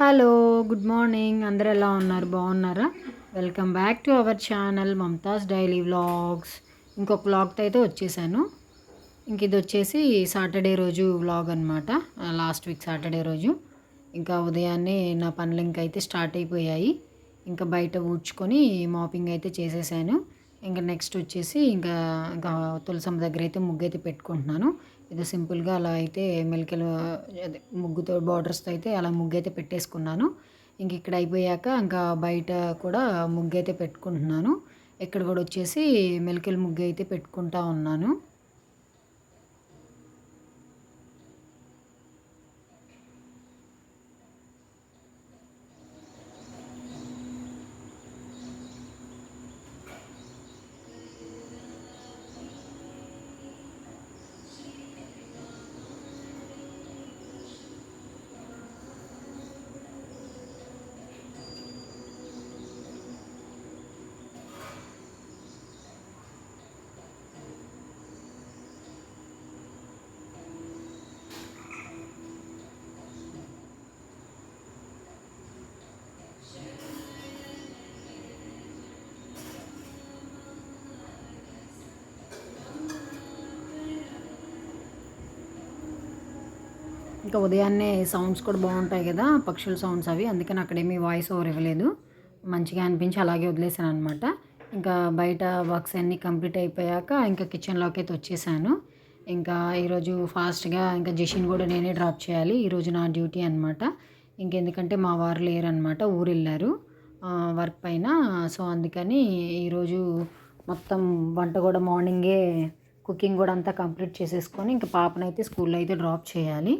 Hello good morning. అందరు ఎలా ఉన్నారు? బాగున్నారా? Welcome back to our channel Mamatha's daily vlogs. ఇంకొక వ్లాగ్తో అయితే వచ్చేసాను. ఇంక ఇది వచ్చేసి సాటర్డే రోజు వ్లాగ్ అనమాట లాస్ట్ వీక్ సాటర్డే రోజు. ఇంకా ఉదయాన్నే నా పనులు ఇంకైతే స్టార్ట్ అయిపోయాయి. ఇంకా బయట ఊడ్చుకొని మాపింగ్ అయితే చేసేసాను. ఇంకా నెక్స్ట్ వచ్చేసి ఇంకా ఇంకా తులసమ్మ దగ్గర అయితే ముగ్గు అయితే పెట్టుకుంటున్నాను. ఇది సింపుల్గా అలా అయితే మెలికలు అదే ముగ్గుతో బార్డర్స్తో అయితే అలా ముగ్గు అయితే పెట్టేసుకున్నాను. ఇంక ఇక్కడ అయిపోయాక ఇంకా బయట కూడా ముగ్గు అయితే పెట్టుకుంటున్నాను. ఇక్కడ కూడా వచ్చేసి మెలికల ముగ్గు అయితే పెట్టుకుంటా ఉన్నాను. ఇంకా ఉదయాన్నే సౌండ్స్ కూడా బాగుంటాయి కదా పక్షుల సౌండ్స్ అవి. అందుకని అక్కడేమీ వాయిస్ ఓవర్ ఇవ్వలేదు. మంచిగా అనిపించి అలాగే వదిలేసాను అనమాట ఇంకా బయట వర్క్స్ అన్నీ కంప్లీట్ అయిపోయాక ఇంకా కిచెన్లోకి అయితే వచ్చేసాను. ఇంకా ఈరోజు ఫాస్ట్గా ఇంకా జెషిన్ కూడా నేనే డ్రాప్ చేయాలి. ఈరోజు నా డ్యూటీ అనమాట ఇంకెందుకంటే మా వారు లేరనమాట ఊరు వెళ్ళారు. వర్క్ పైన. సో అందుకని ఈరోజు మొత్తం వంట కూడా మార్నింగే కుకింగ్ కూడా అంతా కంప్లీట్ చేసేసుకొని ఇంకా పాపనైతే స్కూల్లో అయితే డ్రాప్ చేయాలి.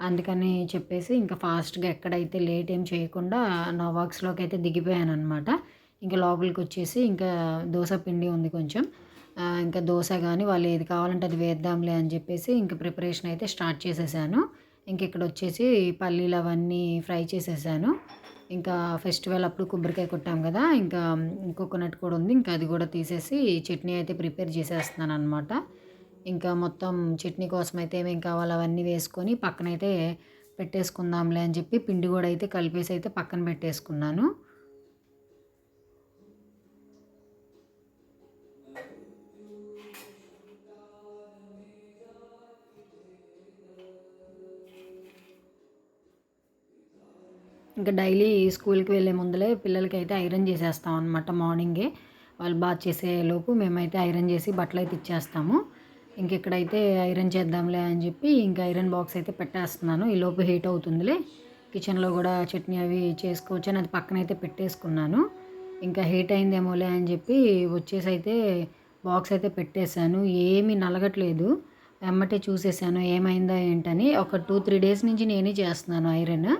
అందుకని చెప్పేసి ఇంకా ఫాస్ట్గా ఎక్కడైతే లేట్ ఏం చేయకుండా నా వర్క్స్లోకి అయితే దిగిపోయాను అనమాట ఇంకా లోపలికి వచ్చేసి ఇంకా దోశ పిండి ఉంది కొంచెం. ఇంకా దోశ కానీ వాళ్ళు ఏది కావాలంటే అది వేద్దాంలే అని చెప్పేసి ఇంకా ప్రిపరేషన్ అయితే స్టార్ట్ చేసేసాను. ఇంక ఇక్కడ వచ్చేసి పల్లీలు అవన్నీ ఫ్రై చేసేసాను. ఇంకా ఫెస్టివల్ అప్పుడు కొబ్బరికాయ కొట్టాం కదా ఇంకా కోకోనట్ కూడా ఉంది. ఇంకా అది కూడా తీసేసి చట్నీ అయితే ప్రిపేర్ చేసేస్తున్నాను అనమాట ఇంకా మొత్తం చట్నీ కోసం అయితే ఏమేమి కావాలో అవన్నీ వేసుకొని పక్కనైతే పెట్టేసుకుందాంలే అని చెప్పి పిండి కూడా అయితే కలిపేసి అయితే పక్కన పెట్టేసుకున్నాను. ఇంకా డైలీ స్కూల్కి వెళ్ళే ముందలే పిల్లలకి అయితే ఐరన్ చేసేస్తాం అనమాట మార్నింగే. వాళ్ళు బాత్ చేసే లోపు మేమైతే ఐరన్ చేసి బట్టలు అయితే ఇచ్చేస్తాము. ఇంకెక్కడైతే ఐరన్ చేద్దాంలే అని చెప్పి ఇంకా ఐరన్ బాక్స్ అయితే పెట్టేస్తున్నాను. ఈ లోపు హీట్ అవుతుందిలే. కిచెన్లో కూడా చట్నీ అవి చేసుకోవచ్చు అని అది పక్కన అయితే పెట్టేసుకున్నాను. ఇంకా హీట్ అయిందేమోలే అని చెప్పి వచ్చేసి అయితే బాక్స్ అయితే పెట్టేశాను. ఏమీ నలగట్లేదు. వెమ్మటే చూసేసాను ఏమైందా ఏంటని. ఒక టూ త్రీ డేస్ నుంచి నేనే చేస్తున్నాను ఐరన్.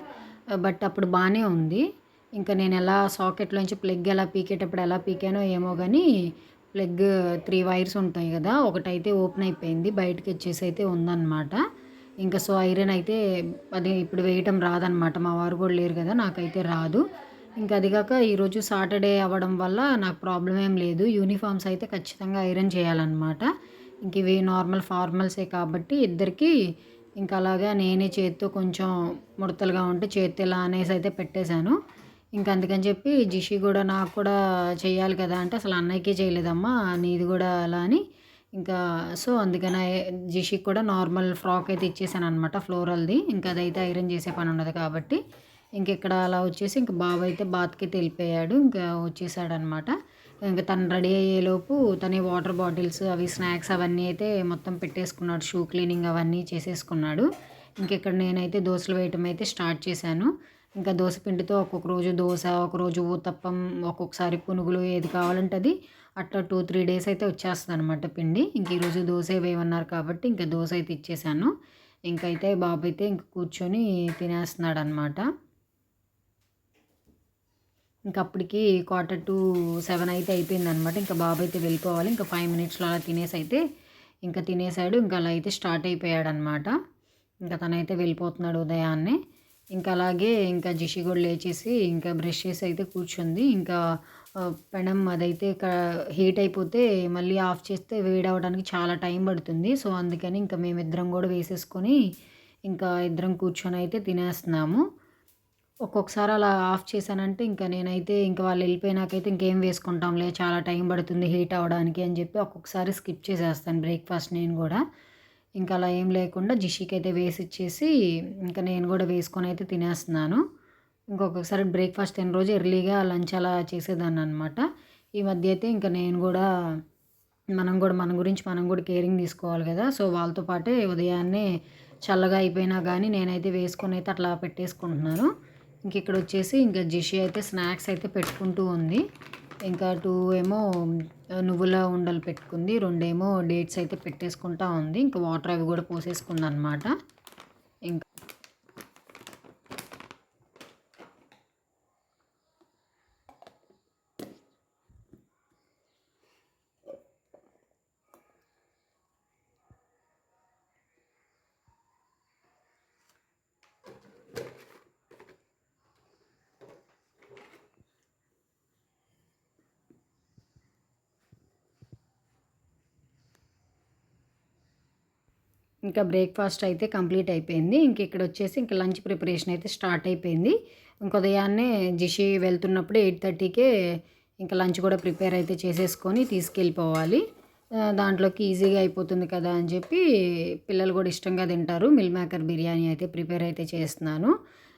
బట్ అప్పుడు బాగానే ఉంది. ఇంకా నేను ఎలా సాకెట్లోంచి ప్లగ్ ఎలా పీకేటప్పుడు ఎలా పీకానో ఏమో కానీ ప్లగ్ త్రీ వైర్స్ ఉంటాయి కదా ఒకటైతే ఓపెన్ అయిపోయింది బయటకి వచ్చేసి అయితే ఉందన్నమాట. ఇంకా సో ఐరన్ అయితే అది ఇప్పుడు వేయటం రాదనమాట మా వారు కూడా లేరు కదా నాకైతే రాదు. ఇంకా అదిగాక ఈరోజు సాటర్డే అవ్వడం వల్ల నాకు ప్రాబ్లం ఏం లేదు యూనిఫామ్స్ అయితే ఖచ్చితంగా ఐరన్ చేయాలన్నమాట. ఇంక ఇవి నార్మల్ ఫార్మల్సే కాబట్టి ఇద్దరికి ఇంకా అలాగా నేనే చేత్తో కొంచెం ముడతలుగా ఉంటే చేతి ఇలా అనేసి అయితే పెట్టేశాను. ఇంకా అందుకని చెప్పి జిషి కూడా నాకు కూడా చేయాలి కదా అంటే అసలు అన్నయ్యకే చేయలేదమ్మా నీది కూడా అలా అని. ఇంకా సో అందుకనే జిషికి కూడా నార్మల్ ఫ్రాక్ అయితే ఇచ్చేసాను అనమాట ఫ్లోరల్ది. ఇంకా అదైతే ఐరన్ చేసే పని ఉండదు కాబట్టి ఇంక ఇక్కడ అలా వచ్చేసి ఇంక బాబు అయితే బాత్కి వెళ్ళిపోయాడు ఇంకా వచ్చేసాడు అనమాట ఇంకా తను రెడీ అయ్యేలోపు తనే వాటర్ బాటిల్స్ అవి స్నాక్స్ అవన్నీ అయితే మొత్తం పెట్టేసుకున్నాడు షూ క్లీనింగ్ అవన్నీ చేసేసుకున్నాడు. ఇంకెక్కడ నేనైతే దోశలు వేయటం అయితే స్టార్ట్ చేశాను. ఇంకా దోశ పిండితో ఒక్కొక్క రోజు దోశ ఒకరోజు ఊతప్పం ఒక్కొక్కసారి పునుగులు ఏది కావాలంటే అది అట్లా టూ త్రీ డేస్ అయితే వచ్చేస్తుంది అనమాట పిండి. ఇంక ఈరోజు దోశ వేయమన్నారు కాబట్టి ఇంకా దోశ అయితే ఇచ్చేసాను. ఇంకైతే బాబు అయితే ఇంక కూర్చొని తినేస్తున్నాడు అనమాట ఇంకా అప్పటికి క్వార్టర్ టు సెవెన్ అయితే అయిపోయింది అనమాట ఇంకా బాబు అయితే వెళ్ళిపోవాలి. ఇంకా ఫైవ్ మినిట్స్లో అలా తినేసి అయితే ఇంకా తినేసాడు. ఇంకా అలా అయితే స్టార్ట్ అయిపోయాడు అనమాట ఇంకా తనైతే వెళ్ళిపోతున్నాడు ఉదయాన్నే. ఇంకా అలాగే ఇంకా జిషి కూడా లేచేసి ఇంకా బ్రష్ చేసి అయితే కూర్చుంది. ఇంకా పెనం అదైతే హీట్ అయిపోతే మళ్ళీ ఆఫ్ చేస్తే వేడి వేడవడానికి చాలా టైం పడుతుంది. సో అందుకని ఇంకా మేమిద్దరం కూడా వేసేసుకొని ఇంకా ఇద్దరం కూర్చొని అయితే తినేస్తున్నాము. ఒక్కొక్కసారి అలా ఆఫ్ చేశానంటే ఇంకా నేనైతే ఇంకా వాళ్ళు వెళ్ళిపోయినాకైతే ఇంకేం వేసుకుంటాంలే చాలా టైం పడుతుంది హీట్ అవ్వడానికి అని చెప్పి ఒక్కొక్కసారి స్కిప్ చేసేస్తాను బ్రేక్ఫాస్ట్ నేను కూడా. ఇంకా అలా ఏం లేకుండా జిషికి అయితే వేసి ఇచ్చేసి ఇంకా నేను కూడా వేసుకొని అయితే తినేస్తున్నాను. ఇంకొకసారి బ్రేక్ఫాస్ట్ తిన రోజు ఎర్లీగా లంచ్ అలా చేసేదాన్ని అనమాట ఈ మధ్య అయితే ఇంకా నేను కూడా మనం కూడా మన గురించి మనం కూడా కేరింగ్ తీసుకోవాలి కదా. సో వాళ్ళతో పాటే ఉదయాన్నే చల్లగా అయిపోయినా కానీ నేనైతే వేసుకొని అయితే అట్లా పెట్టేసుకుంటున్నాను. ఇంక ఇక్కడ వచ్చేసి ఇంకా జిషి అయితే స్నాక్స్ అయితే పెట్టుకుంటూ ఉంది. ఇంకా టూ ఏమో నువ్వుల ఉండలు పెట్టుకుంది. రెండేమో డేట్స్ అయితే పెట్టేసుకుంటా ఉంది. ఇంకా వాటర్ అవి కూడా పోసేసుకుంది అనమాట ఇంకా ఇంకా బ్రేక్ఫాస్ట్ అయితే కంప్లీట్ అయిపోయింది. ఇంక ఇక్కడ వచ్చేసి ఇంకా లంచ్ ప్రిపరేషన్ అయితే స్టార్ట్ అయిపోయింది. ఇంక ఉదయాన్నే జిషి వెళ్తున్నప్పుడు ఎయిట్ థర్టీకే ఇంకా లంచ్ కూడా ప్రిపేర్ అయితే చేసేసుకొని తీసుకెళ్ళిపోవాలి. దాంట్లోకి ఈజీగా అయిపోతుంది కదా అని చెప్పి పిల్లలు కూడా ఇష్టంగా తింటారు. మిల్ మేకర్ బిర్యానీ అయితే ప్రిపేర్ అయితే చేస్తున్నాను.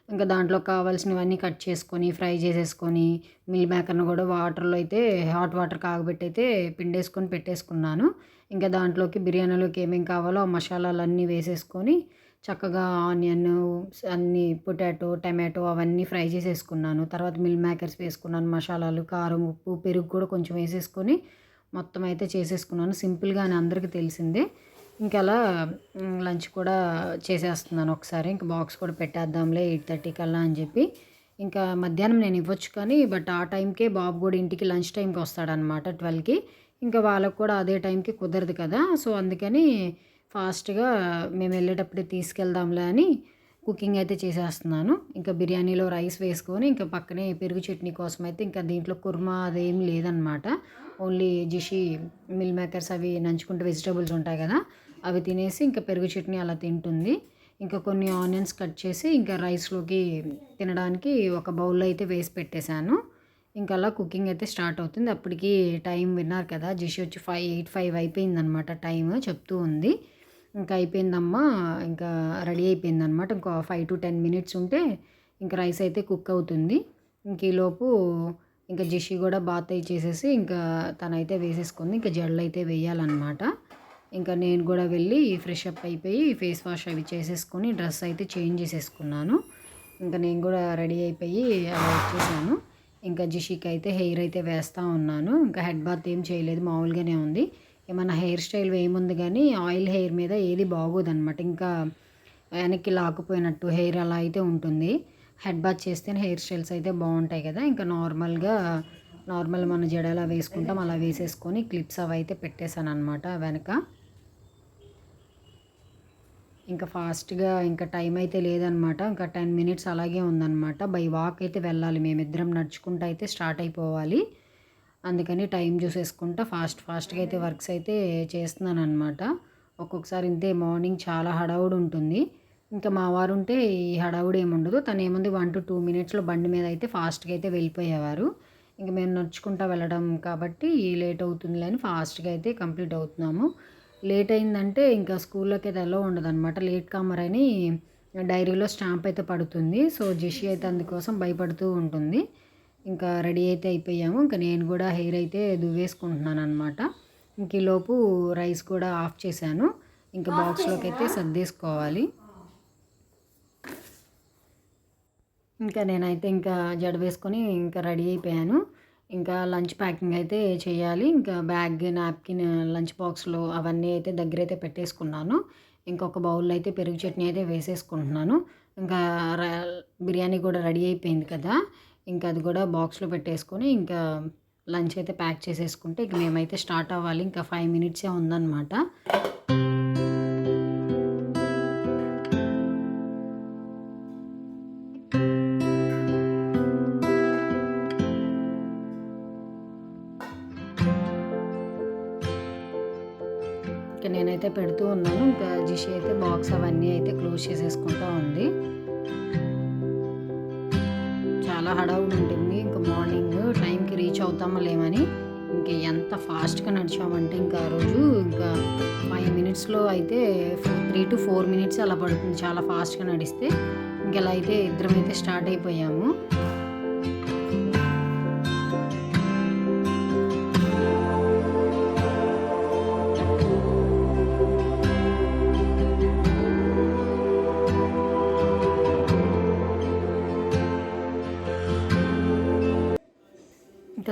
ఇంకా దాంట్లో కావాల్సినవన్నీ కట్ చేసుకొని ఫ్రై చేసేసుకొని మిల్ మేకర్ను కూడా వాటర్లో అయితే హాట్ వాటర్ కాగబెట్టి అయితే పిండేసుకొని పెట్టేసుకున్నాను. ఇంకా దాంట్లోకి బిర్యానీలోకి ఏమేమి కావాలో ఆ మసాలాలు అన్నీ వేసేసుకొని చక్కగా ఆనియన్ అన్నీ పొటాటో టమాటో అవన్నీ ఫ్రై చేసేసుకున్నాను. తర్వాత మిల్ మేకర్స్ వేసుకున్నాను మసాలాలు కారం ఉప్పు పెరుగు కూడా కొంచెం వేసేసుకొని మొత్తం అయితే చేసేసుకున్నాను. సింపుల్గా అని అందరికీ తెలిసిందే. ఇంకెలా లంచ్ కూడా చేసేస్తున్నాను ఒకసారి. ఇంకా బాక్స్ కూడా పెట్టేద్దాంలే ఎయిట్ థర్టీ కల్లా అని చెప్పి. ఇంకా మధ్యాహ్నం నేను ఇవ్వచ్చు కానీ బట్ ఆ టైంకే బాబు కూడా ఇంటికి లంచ్ టైంకి వస్తాడనమాట ట్వెల్వ్కి. ఇంకా వాళ్ళకు కూడా అదే టైంకి కుదరదు కదా. సో అందుకని ఫాస్ట్గా మేము వెళ్ళేటప్పుడే తీసుకెళ్దాంలే అని కుకింగ్ అయితే చేసేస్తున్నాను. ఇంకా బిర్యానీలో రైస్ వేసుకొని ఇంకా పక్కనే పెరుగు చట్నీ కోసం అయితే ఇంకా దీంట్లో కుర్మా అదేం లేదనమాట ఓన్లీ జిషి మిల్ మేకర్స్ అవి నంచుకుంటే వెజిటబుల్స్ ఉంటాయి కదా అవి తినేసి ఇంకా పెరుగు చట్నీ అలా తింటుంది. ఇంకా కొన్ని ఆనియన్స్ కట్ చేసి ఇంకా రైస్లోకి తినడానికి ఒక బౌల్లో అయితే వేసి పెట్టేశాను. ఇంకా అలా కుకింగ్ అయితే స్టార్ట్ అవుతుంది. అప్పటికి టైం విన్నారు కదా జిషి వచ్చి ఫైవ్ ఎయిట్ ఫైవ్ అయిపోయిందనమాట టైం చెప్తూ ఉంది. ఇంకా అయిపోయిందమ్మా ఇంకా రెడీ అయిపోయిందనమాట ఇంకో ఫైవ్ టు టెన్ మినిట్స్ ఉంటే ఇంకా రైస్ అయితే కుక్ అవుతుంది. ఇంక ఈలోపు ఇంకా జిషి కూడా బాత్ అయి చేసేసి ఇంకా తనైతే వేసేసుకుంది. ఇంకా జడలు అయితే వేయాలన్నమాట. ఇంకా నేను కూడా వెళ్ళి ఫ్రెష్ అప్ అయిపోయి ఫేస్ వాష్ అవి చేసేసుకొని డ్రెస్ అయితే చేంజ్ చేసేసుకున్నాను. ఇంకా నేను కూడా రెడీ అయిపోయి అలా వచ్చేసాను. ఇంకా జిషికి అయితే హెయిర్ అయితే వేస్తూ ఉన్నాను. ఇంకా హెడ్ బాత్ ఏం చేయలేదు మామూలుగానే ఉంది. ఏమన్నా హెయిర్ స్టైల్ వేయముంది కానీ ఆయిల్ హెయిర్ మీద ఏది బాగోదన్నమాట. ఇంకా వెనక్కి లాక్కుపోయినట్టు హెయిర్ అలా అయితే ఉంటుంది. హెడ్ బాత్ చేస్తే హెయిర్ స్టైల్స్ అయితే బాగుంటాయి కదా. ఇంకా నార్మల్గా నార్మల్ మన జడ ఎలా వేసుకుంటాం అలా వేసేసుకొని క్లిప్స్ అవి అయితే పెట్టేశాను అనమాట వెనక. ఇంకా ఫాస్ట్గా ఇంకా టైం అయితే లేదనమాట. ఇంకా టెన్ మినిట్స్ అలాగే ఉందన్నమాట బై వాక్ అయితే వెళ్ళాలి మేమిద్దరం నడుచుకుంటూ అయితే స్టార్ట్ అయిపోవాలి. అందుకని టైం చూసేసుకుంటా ఫాస్ట్ ఫాస్ట్గా అయితే వర్క్స్ అయితే చేస్తున్నాను అనమాట ఒక్కొక్కసారి ఇంతే మార్నింగ్ చాలా హడావుడు ఉంటుంది. ఇంకా మా వారు ఉంటే ఈ హడావుడు ఏముండదు తను ఏముంది వన్ టు టూ మినిట్స్లో బండి మీద అయితే ఫాస్ట్గా అయితే వెళ్ళిపోయేవారు. ఇంకా మేము నడుచుకుంటా వెళ్ళడం కాబట్టి లేట్ అవుతుందిలే అని ఫాస్ట్గా అయితే కంప్లీట్ అవుతున్నాము. లేట్ అయిందంటే ఇంకా స్కూల్లోకి అయితే ఎలా ఉండదు అనమాట లేట్ కామర్ అని డైరీలో స్టాంప్ అయితే పడుతుంది. సో జెషి అయితే అందుకోసం భయపడుతూ ఉంటుంది. ఇంకా రెడీ అయితే అయిపోయాము. ఇంకా నేను కూడా హెయిర్ అయితే దువ్వేసుకుంటున్నాను అనమాట ఇంక లోపు రైస్ కూడా ఆఫ్ చేశాను. ఇంకా బాక్స్లోకి అయితే సర్దేసుకోవాలి. ఇంకా నేనైతే ఇంకా జడ వేసుకొని ఇంకా రెడీ అయిపోయాను. ఇంకా లంచ్ ప్యాకింగ్ అయితే చేయాలి. ఇంకా బ్యాగ్ నాప్కిన్ లంచ్ బాక్స్లో అవన్నీ అయితే దగ్గర అయితే పెట్టేసుకున్నాను. ఇంకొక బౌల్లో అయితే పెరుగు చట్నీ అయితే వేసేసుకుంటున్నాను. ఇంకా బిర్యానీ కూడా రెడీ అయిపోయింది కదా. ఇంకా అది కూడా బాక్స్లో పెట్టేసుకొని ఇంకా లంచ్ అయితే ప్యాక్ చేసేసుకుంటే ఇక మేమైతే స్టార్ట్ అవ్వాలి. ఇంకా ఫైవ్ మినిట్సే ఉందన్నమాట. మనిషి అయితే బాక్స్ అవన్నీ అయితే క్లోజ్ చేసేసుకుంటూ ఉంది. చాలా హడావుడు ఉంటుంది. ఇంకా మార్నింగ్ టైంకి రీచ్ అవుతామో లేమని ఇంకా ఎంత ఫాస్ట్గా నడిచామంటే ఇంకా ఆ రోజు ఇంకా ఫైవ్ మినిట్స్లో అయితే త్రీ టు ఫోర్ మినిట్స్ అలా పడుతుంది. చాలా ఫాస్ట్గా నడిస్తే. ఇంకెలా అయితే ఇద్దరం అయితే స్టార్ట్ అయిపోయాము.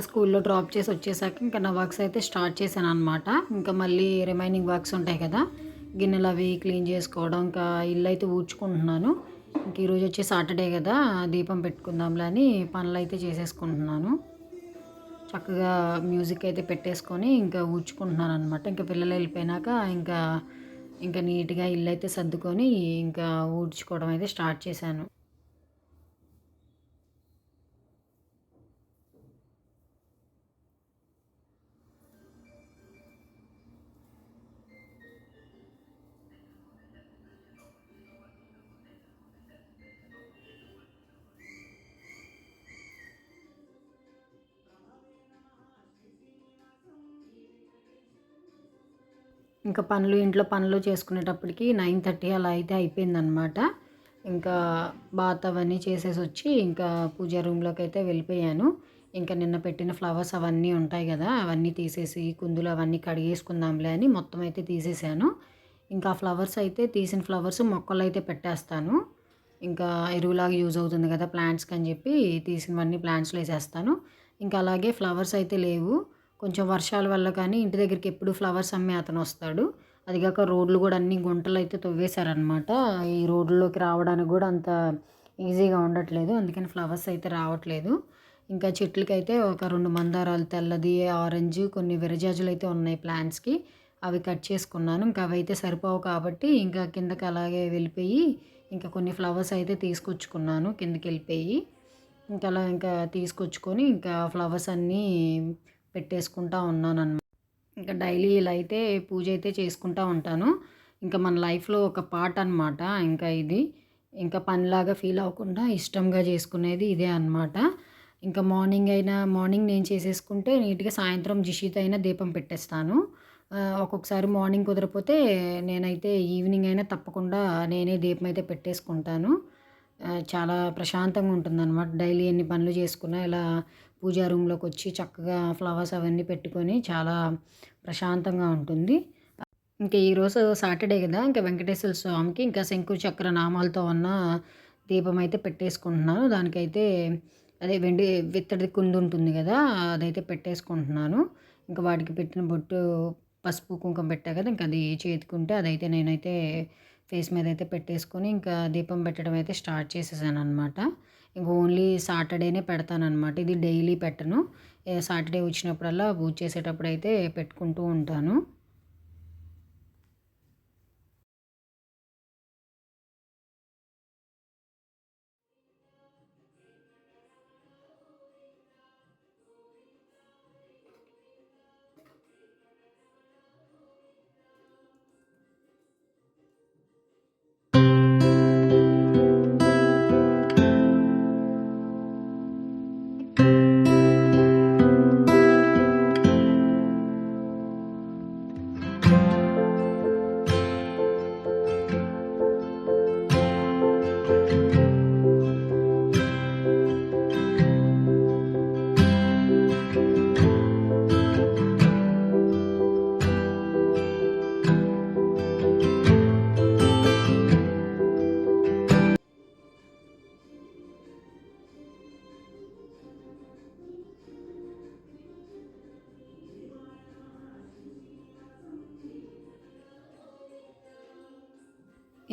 ఇంకా స్కూల్లో డ్రాప్ చేసి వచ్చేసాక ఇంకా నా వర్క్స్ అయితే స్టార్ట్ చేశాను అనమాట ఇంకా మళ్ళీ రిమైనింగ్ వర్క్స్ ఉంటాయి కదా గిన్నెలు అవి క్లీన్ చేసుకోవడం ఇంకా ఇల్లు అయితే ఊడ్చుకుంటున్నాను. ఇంక ఈరోజు వచ్చి సాటర్డే కదా దీపం పెట్టుకుందాంలే అని పనులు అయితే చేసేసుకుంటున్నాను. చక్కగా మ్యూజిక్ అయితే పెట్టేసుకొని ఇంకా ఊడ్చుకుంటున్నాను అనమాట ఇంకా పిల్లలు వెళ్ళిపోయినాక ఇంకా ఇంకా నీట్గా ఇల్లు అయితే సర్దుకొని ఇంకా ఊడ్చుకోవడం అయితే స్టార్ట్ చేశాను. ఇంకా పనులు ఇంట్లో పనులు చేసుకునేటప్పటికి నైన్ థర్టీ అలా అయితే అయిపోయిందనమాట ఇంకా బాత్ అవన్నీ చేసేసి వచ్చి ఇంకా పూజ రూమ్లోకి అయితే వెళ్ళిపోయాను. ఇంకా నిన్న పెట్టిన ఫ్లవర్స్ అవన్నీ ఉంటాయి కదా అవన్నీ తీసేసి కుందులు అవన్నీ కడిగేసుకుందాంలే అని మొత్తం అయితే తీసేసాను. ఇంకా ఫ్లవర్స్ అయితే తీసిన ఫ్లవర్స్ మొక్కలు అయితే పెట్టేస్తాను. ఇంకా ఎరువులాగా యూజ్ అవుతుంది కదా ప్లాంట్స్కి అని చెప్పి తీసినవన్నీ ప్లాంట్స్లో వేసేస్తాను. ఇంకా అలాగే ఫ్లవర్స్ అయితే లేవు. కొంచెం వర్షాల వల్ల కానీ ఇంటి దగ్గరికి ఎప్పుడు ఫ్లవర్స్ అమ్మే అతను వస్తాడు. అదిగాక రోడ్లు కూడా అన్ని గుంటలు అయితే తవ్వేశారనమాట ఈ రోడ్లోకి రావడానికి కూడా అంత ఈజీగా ఉండట్లేదు. అందుకని ఫ్లవర్స్ అయితే రావట్లేదు. ఇంకా చెట్లకి అయితే ఒక రెండు మందారాలు తెల్లది ఆరెంజ్ కొన్ని విరజాజులు అయితే ఉన్నాయి ప్లాంట్స్కి. అవి కట్ చేసుకున్నాను. ఇంకా అవి అయితే సరిపోవు కాబట్టి ఇంకా కిందకి అలాగే వెళ్ళిపోయి ఇంకా కొన్ని ఫ్లవర్స్ అయితే తీసుకొచ్చుకున్నాను కిందకి వెళ్ళిపోయి. ఇంకా అలా ఇంకా తీసుకొచ్చుకొని ఇంకా ఫ్లవర్స్ అన్నీ పెట్టేసుకుంటా ఉన్నాను అనమాట ఇంకా డైలీ ఇలా అయితే పూజ అయితే చేసుకుంటా ఉంటాను. ఇంకా మన లైఫ్లో ఒక పార్ట్ అనమాట ఇంకా ఇది. ఇంకా పనిలాగా ఫీల్ అవ్వకుండా ఇష్టంగా చేసుకునేది ఇదే అనమాట ఇంకా మార్నింగ్ అయినా మార్నింగ్ నేను చేసేసుకుంటే నీట్గా సాయంత్రం జిషిత్ అయినా దీపం పెట్టేస్తాను. ఒక్కొక్కసారి మార్నింగ్ కుదరపోతే నేనైతే ఈవినింగ్ అయినా తప్పకుండా నేనే దీపం అయితే పెట్టేసుకుంటాను. చాలా ప్రశాంతంగా ఉంటుందన్నమాట. డైలీ ఎన్ని పనులు చేసుకున్నా ఇలా పూజా రూమ్లోకి వచ్చి చక్కగా ఫ్లవర్స్ అవన్నీ పెట్టుకొని చాలా ప్రశాంతంగా ఉంటుంది. ఇంకా ఈరోజు సాటర్డే కదా ఇంకా వెంకటేశ్వర స్వామికి ఇంకా శంకు చక్ర నామాలతో ఉన్న దీపం అయితే పెట్టేసుకుంటున్నాను. దానికైతే అదే వెండి విత్తడి కుంది ఉంటుంది కదా అదైతే పెట్టేసుకుంటున్నాను. ఇంకా వాటికి పెట్టిన బొట్టు పసుపు కుంకుమ పెట్టా కదా ఇంకా అది చేతుకుంటే అదైతే నేనైతే ఫేస్ మీద అయితే పెట్టేసుకొని ఇంకా దీపం పెట్టడం అయితే స్టార్ట్ చేసేసాను అనమాట ఇంకా ఓన్లీ సాటర్డేనే పెడతానమాట ఇది డైలీ పెట్టను. సాటర్డే వచ్చినప్పుడల్లా పూజ చేసేటప్పుడు అయితే పెట్టుకుంటూ ఉంటాను.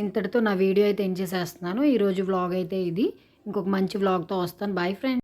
ఇంతటితో నా వీడియో అయితే ఎండ్ చేసేస్తున్నాను. ఈరోజు వ్లాగ్ అయితే ఇది. ఇంకొక మంచి వ్లాగ్తో వస్తాను. Boy friend